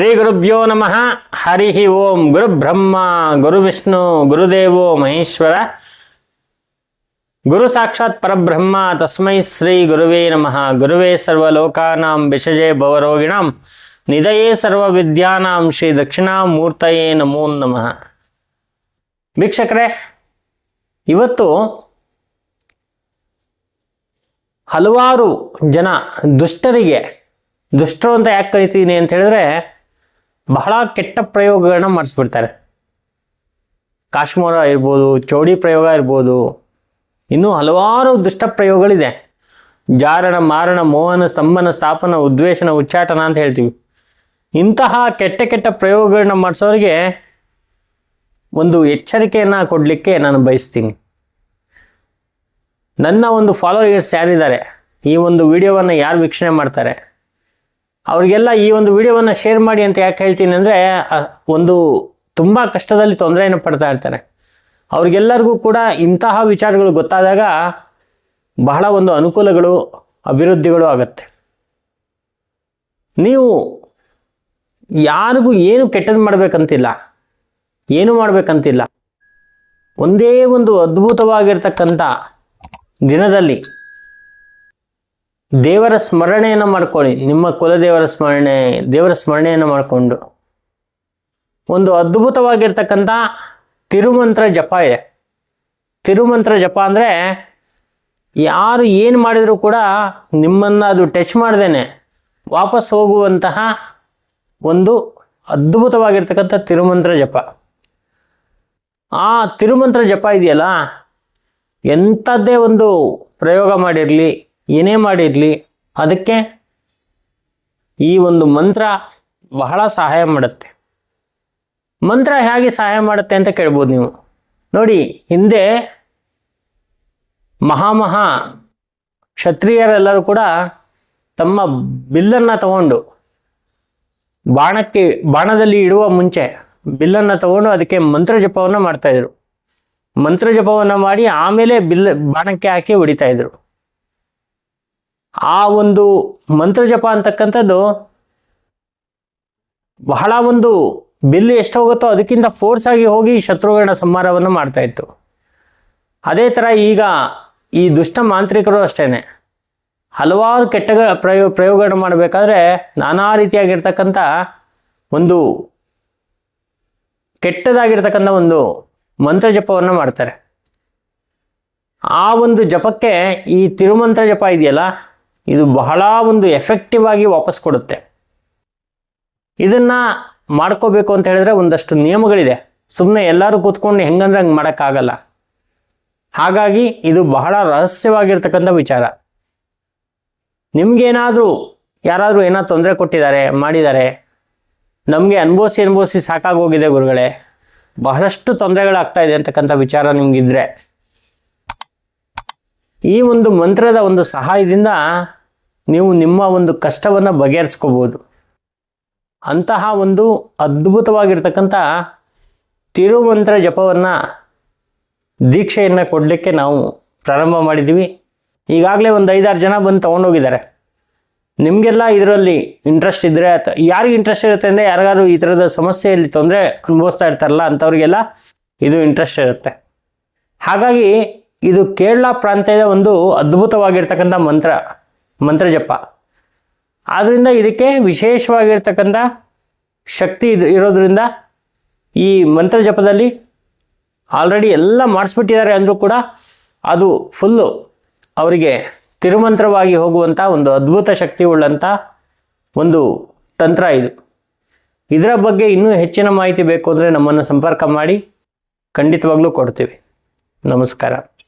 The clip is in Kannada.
ಶ್ರೀ ಗುರುಭ್ಯೋ ನಮಃ. ಹರಿ ಓಂ. ಗುರು ಬ್ರಹ್ಮ, ಗುರು ವಿಷ್ಣು, ಗುರುದೇವೋ ಮಹೇಶ್ವರ. ಗುರು ಸಾಕ್ಷಾತ್ ಪರಬ್ರಹ್ಮ. ತಸ್ಮೈ ಶ್ರೀ ಗುರುವೇ ನಮಃ. ಗುರುವೇ ಸರ್ವಲೋಕಾನಾಂ ವಿಷಜೇ ಭವರೋಗಿಣಾಂ. ನಿಧಯೇ ಸರ್ವ ವಿದ್ಯಾನಾಂ ಶ್ರೀ ದಕ್ಷಿಣಾಮೂರ್ತಯೇ ನಮೋ ನಮಃ. ವೀಕ್ಷಕರೇ, ಇವತ್ತು ಹಲವಾರು ಜನ ದುಷ್ಟರಿಗೆ, ದುಷ್ಟರು ಅಂತ ಯಾಕೆ ಕರಿತೀನಿ ಅಂತ ಹೇಳಿದ್ರೆ ಬಹಳ ಕೆಟ್ಟ ಪ್ರಯೋಗಗಳನ್ನ ಮಾಡಿಸ್ಬಿಡ್ತಾರೆ. ಕಾಶ್ಮೀರ ಇರ್ಬೋದು, ಚೌಡಿ ಪ್ರಯೋಗ ಇರ್ಬೋದು, ಇನ್ನೂ ಹಲವಾರು ದುಷ್ಟ ಪ್ರಯೋಗಗಳಿದೆ. ಜಾರಣ, ಮಾರಣ, ಮೋಹನ, ಸ್ತಂಭನ, ಸ್ಥಾಪನ, ಉದ್ವೇಷನ, ಉಚ್ಚಾಟನ ಅಂತ ಹೇಳ್ತೀವಿ. ಇಂತಹ ಕೆಟ್ಟ ಕೆಟ್ಟ ಪ್ರಯೋಗಗಳನ್ನ ಮಾಡಿಸೋರಿಗೆ ಒಂದು ಎಚ್ಚರಿಕೆಯನ್ನು ಕೊಡಲಿಕ್ಕೆ ನಾನು ಬಯಸ್ತೀನಿ. ನನ್ನ ಒಂದು ಫಾಲೋಯರ್ಸ್ ಯಾರಿದ್ದಾರೆ, ಈ ಒಂದು ವಿಡಿಯೋವನ್ನು ಯಾರು ವೀಕ್ಷಣೆ ಮಾಡ್ತಾರೆ ಅವರಿಗೆಲ್ಲ ಈ ಒಂದು ವಿಡಿಯೋವನ್ನು ಶೇರ್ ಮಾಡಿ ಅಂತ ಯಾಕೆ ಹೇಳ್ತೀನಿ ಅಂದರೆ ಒಂದು ತುಂಬ ಕಷ್ಟದಲ್ಲಿ ತೊಂದರೆಯನ್ನು ಪಡ್ತಾ ಇರ್ತಾರೆ. ಅವ್ರಿಗೆಲ್ಲರಿಗೂ ಕೂಡ ಇಂತಹ ವಿಚಾರಗಳು ಗೊತ್ತಾದಾಗ ಬಹಳ ಒಂದು ಅನುಕೂಲಗಳು, ಅಭಿವೃದ್ಧಿಗಳು ಆಗುತ್ತೆ. ನೀವು ಯಾರಿಗೂ ಏನು ಕೆಟ್ಟದ್ದು ಮಾಡಬೇಕಂತಿಲ್ಲ, ಏನು ಮಾಡಬೇಕಂತಿಲ್ಲ, ಒಂದೇ ಒಂದು ಅದ್ಭುತವಾಗಿರ್ತಕ್ಕಂಥ ದಿನದಲ್ಲಿ ದೇವರ ಸ್ಮರಣೆಯನ್ನು ಮಾಡ್ಕೊಳ್ಳಿ. ನಿಮ್ಮ ಕುಲದೇವರ ಸ್ಮರಣೆ, ದೇವರ ಸ್ಮರಣೆಯನ್ನು ಮಾಡಿಕೊಂಡು. ಒಂದು ಅದ್ಭುತವಾಗಿರ್ತಕ್ಕಂಥ ತಿರುಮಂತ್ರ ಜಪ ಇದೆ. ತಿರುಮಂತ್ರ ಜಪ ಅಂದರೆ ಯಾರು ಏನು ಮಾಡಿದರೂ ಕೂಡ ನಿಮ್ಮನ್ನು ಅದು ಟಚ್ ಮಾಡ್ದೇನೆ. ವಾಪಸ್ ಹೋಗುವಂತಹ ಒಂದು ಅದ್ಭುತವಾಗಿರ್ತಕ್ಕಂಥ ತಿರುಮಂತ್ರ ಜಪ. ಆ ತಿರುಮಂತ್ರ ಜಪ ಇದೆಯಲ್ಲ, ಎಂಥದ್ದೇ ಒಂದು ಪ್ರಯೋಗ ಮಾಡಿರಲಿ. ಏನೇ ಮಾಡಿರಲಿ, ಅದಕ್ಕೆ ಈ ಒಂದು ಮಂತ್ರ ಬಹಳ ಸಹಾಯ ಮಾಡುತ್ತೆ. ಮಂತ್ರ ಹೇಗೆ ಸಹಾಯ ಮಾಡುತ್ತೆ ಅಂತ ಕೇಳ್ಬೋದು ನೀವು. ನೋಡಿ, ಹಿಂದೆ ಮಹಾಮಹಾ ಕ್ಷತ್ರಿಯರೆಲ್ಲರೂ ಕೂಡ ತಮ್ಮ ಬಿಲ್ಲನ್ನು ತಗೊಂಡು ಬಾಣಕ್ಕೆ, ಬಾಣದಲ್ಲಿ ಇಡುವ ಮುಂಚೆ ಬಿಲ್ಲನ್ನು ತಗೊಂಡು ಅದಕ್ಕೆ ಮಂತ್ರ ಜಪವನ್ನು ಮಾಡ್ತಾಯಿದ್ರು ಮಂತ್ರ ಜಪವನ್ನು ಮಾಡಿ ಆಮೇಲೆ ಬಿಲ್, ಬಾಣಕ್ಕೆ ಹಾಕಿ ಹೊಡಿತಾ ಇದ್ರು. ಆ ಒಂದು ಮಂತ್ರ ಜಪ ಅಂತಕ್ಕಂಥದ್ದು ಬಹಳ ಒಂದು ಬಿಲ್ ಎಷ್ಟು ಹೋಗುತ್ತೋ ಅದಕ್ಕಿಂತ ಫೋರ್ಸ್ ಆಗಿ ಹೋಗಿ ಶತ್ರುಗಳನ್ನ ಸಂಹಾರವನ್ನು ಮಾಡ್ತಾ ಇತ್ತು. ಅದೇ ಥರ ಈಗ ಈ ದುಷ್ಟ ಮಾಂತ್ರಿಕರು ಅಷ್ಟೇ ಹಲವಾರು ಕೆಟ್ಟ ಪ್ರಯೋ, ಪ್ರಯೋಗಗಳನ್ನು ಮಾಡಬೇಕಾದ್ರೆ ನಾನಾ ರೀತಿಯಾಗಿರ್ತಕ್ಕಂಥ ಒಂದು ಕೆಟ್ಟದಾಗಿರ್ತಕ್ಕಂಥ ಒಂದು ಮಂತ್ರ ಜಪವನ್ನು ಮಾಡ್ತಾರೆ. ಆ ಒಂದು ಜಪಕ್ಕೆ ಈ ತಿರುಮಂತ್ರ ಜಪ ಇದೆಯಲ್ಲ? ಇದು ಬಹಳ ಒಂದು ಎಫೆಕ್ಟಿವ್ ಆಗಿ ವಾಪಸ್ ಕೊಡುತ್ತೆ. ಇದನ್ನು ಮಾಡ್ಕೋಬೇಕು ಅಂತ ಹೇಳಿದ್ರೆ ಒಂದಷ್ಟು ನಿಯಮಗಳಿದೆ. ಸುಮ್ಮನೆ ಎಲ್ಲರೂ ಕೂತ್ಕೊಂಡು ಹೆಂಗಂದ್ರೆ ಹಂಗೆ ಮಾಡೋಕ್ಕಾಗಲ್ಲ. ಹಾಗಾಗಿ ಇದು ಬಹಳ ರಹಸ್ಯವಾಗಿರ್ತಕ್ಕಂಥ ವಿಚಾರ. ನಿಮಗೇನಾದರೂ ಯಾರಾದರೂ ಏನೋ ತೊಂದರೆ ಕೊಟ್ಟಿದ್ದಾರೆ, ಮಾಡಿದ್ದಾರೆ, ನಮಗೆ ಅನುಭವಿಸಿ ಅನುಭವಿಸಿ ಸಾಕಾಗೋಗಿದೆ ಗುರುಗಳೇ. ಬಹಳಷ್ಟು ತೊಂದರೆಗಳಾಗ್ತಾ ಇದೆ ಅಂತಕ್ಕಂಥ ವಿಚಾರ ನಿಮಗಿದ್ರೆ. ಈ ಒಂದು ಮಂತ್ರದ ಒಂದು ಸಹಾಯದಿಂದ ನೀವು ನಿಮ್ಮ ಒಂದು ಕಷ್ಟವನ್ನು ಬಗೆಹರಿಸ್ಕೋಬೋದು. ಅಂತಹ ಒಂದು ಅದ್ಭುತವಾಗಿರ್ತಕ್ಕಂಥ ತಿರುಮಂತ್ರ ಜಪವನ್ನು ದೀಕ್ಷೆಯನ್ನು ಕೊಡಲಿಕ್ಕೆ ನಾವು ಪ್ರಾರಂಭ ಮಾಡಿದ್ದೀವಿ. ಈಗಾಗಲೇ ಒಂದು ಐದಾರು ಜನ ಬಂದು ತೊಗೊಂಡೋಗಿದ್ದಾರೆ. ನಿಮಗೆಲ್ಲ ಇದರಲ್ಲಿ ಇಂಟ್ರೆಸ್ಟ್ ಇದ್ದರೆ ಅಥವಾ ಯಾರಿಗೆ ಇಂಟ್ರೆಸ್ಟ್ ಇರುತ್ತೆ ಅಂದರೆ ಯಾರಿಗಾರು ಈ ಥರದ ಸಮಸ್ಯೆಯಲ್ಲಿ ತೊಂದರೆ ಅನುಭವಿಸ್ತಾ ಇರ್ತಾರಲ್ಲ ಅಂಥವ್ರಿಗೆಲ್ಲ ಇದು ಇಂಟ್ರೆಸ್ಟ್ ಇರುತ್ತೆ. ಹಾಗಾಗಿ ಇದು ಕೇರಳ ಪ್ರಾಂತ್ಯದ ಒಂದು ಅದ್ಭುತವಾಗಿರ್ತಕ್ಕಂಥ ಮಂತ್ರ ಮಂತ್ರ ಜಪ. ಆದ್ದರಿಂದ ಇದಕ್ಕೆ ವಿಶೇಷವಾಗಿರ್ತಕ್ಕಂಥ ಶಕ್ತಿ ಇರೋದ್ರಿಂದ ಈ ಮಂತ್ರ ಜಪದಲ್ಲಿ ಆಲ್ರೆಡಿ ಎಲ್ಲ ಮಾಡಿಸ್ಬಿಟ್ಟಿದ್ದಾರೆ ಅಂದರೂ ಕೂಡ ಅದು ಫುಲ್ಲು ಅವರಿಗೆ ತಿರುಮಂತ್ರವಾಗಿ ಹೋಗುವಂಥ ಒಂದು ಅದ್ಭುತ ಶಕ್ತಿ ಉಳ್ಳಂಥ ಒಂದು ತಂತ್ರ ಇದು. ಇದರ ಬಗ್ಗೆ ಇನ್ನೂ ಹೆಚ್ಚಿನ ಮಾಹಿತಿ ಬೇಕು ಅಂದರೆ ನಮ್ಮನ್ನು ಸಂಪರ್ಕ ಮಾಡಿ. ಖಂಡಿತವಾಗ್ಲೂ ಕೊಡ್ತೀವಿ. ನಮಸ್ಕಾರ.